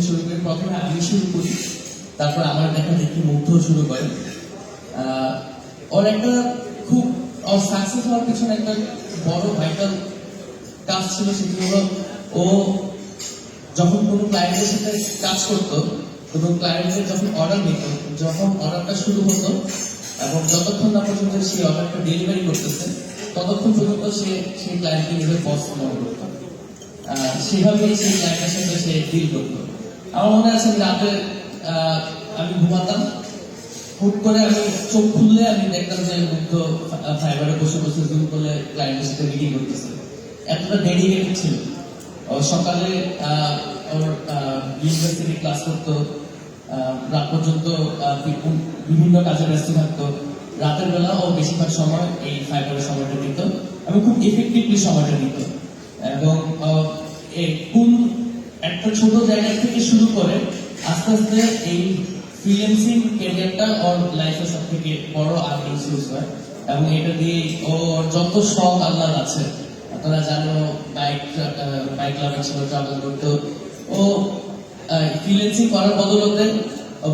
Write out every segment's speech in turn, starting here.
থেকে শুরু করে প্রথমে আমি শুরু করি। তারপর আমার দেখা দেখি মুগ্ধ শুরু করে। ওর একটা খুব সাকসেস হওয়ার পিছনে একটা বড় ভাইটাল কাজ ছিল সেটি হলো ও যখন কোনো ক্লায়েন্টের সাথে কাজ করতো, এবং ক্লায়েন্টের যখন অর্ডার নিত, যখন অর্ডারটা শুরু হতো, এবং যতক্ষণ না পর্যন্ত সেই অর্ডারটা ডেলিভারি করতেছে, ততক্ষণ পর্যন্ত সে সেই ক্লায়েন্টকে নিজের বস মনে করতো। সেভাবেই সেই ক্লায়েন্টের সাথে সে ডিল করতো। আমার মনে আছে রাতে আমি ঘুমাতাম। হুট করে আমি চোখ খুললে আমি দেখতাম যে ফাইবারে বসে বসে জুম করলে ক্লায়েন্টের সাথে মিটিং করতেছে। এতটা ডেডিকেটেড ছিল সকালে ওর ইউনিভার্সিটি ক্লাস করতো রাত পর্যন্ত বিভিন্ন কাজে ব্যস্ত থাকতো। রাতের বেলা ও বেশিরভাগ সময় এই ফাইবারের সময়টা দিত। এবং খুব এফেক্টিভলি সময়টা দিত। এবং কোন একটা ছোট জায়গা থেকে শুরু করে আস্তে আস্তে এই ফ্রিল্যান্সিং ক্যারিয়ারটা ওর লাইফের সব থেকে বড় আর্নিং সোর্স হয়। এবং এটা দিয়ে ওর যত শখ আল্লাহ আছে, আপনারা জানো বাইক বাইক লাভার ছিল ট্রাভেল করতো। ও ফ্রিল্যান্সিং করার বদলতে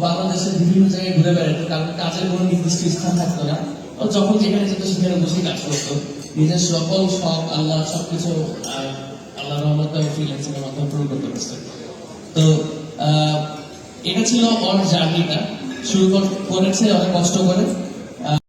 বাংলাদেশের বিভিন্ন জায়গায় ঘুরে বেড়াতো, কারণ কাজের কোনো নির্দিষ্ট স্থান থাকতো না। ও যখন যেখানে যেত সেখানে বসে কাজ করতো। নিজের সকল শখ, আল্লাহ সবকিছু আল্লাহ রহমতে মাধ্যমে তো এটা ছিল ওর জার্নিটা। শুরু করেছে অনেক কষ্ট করে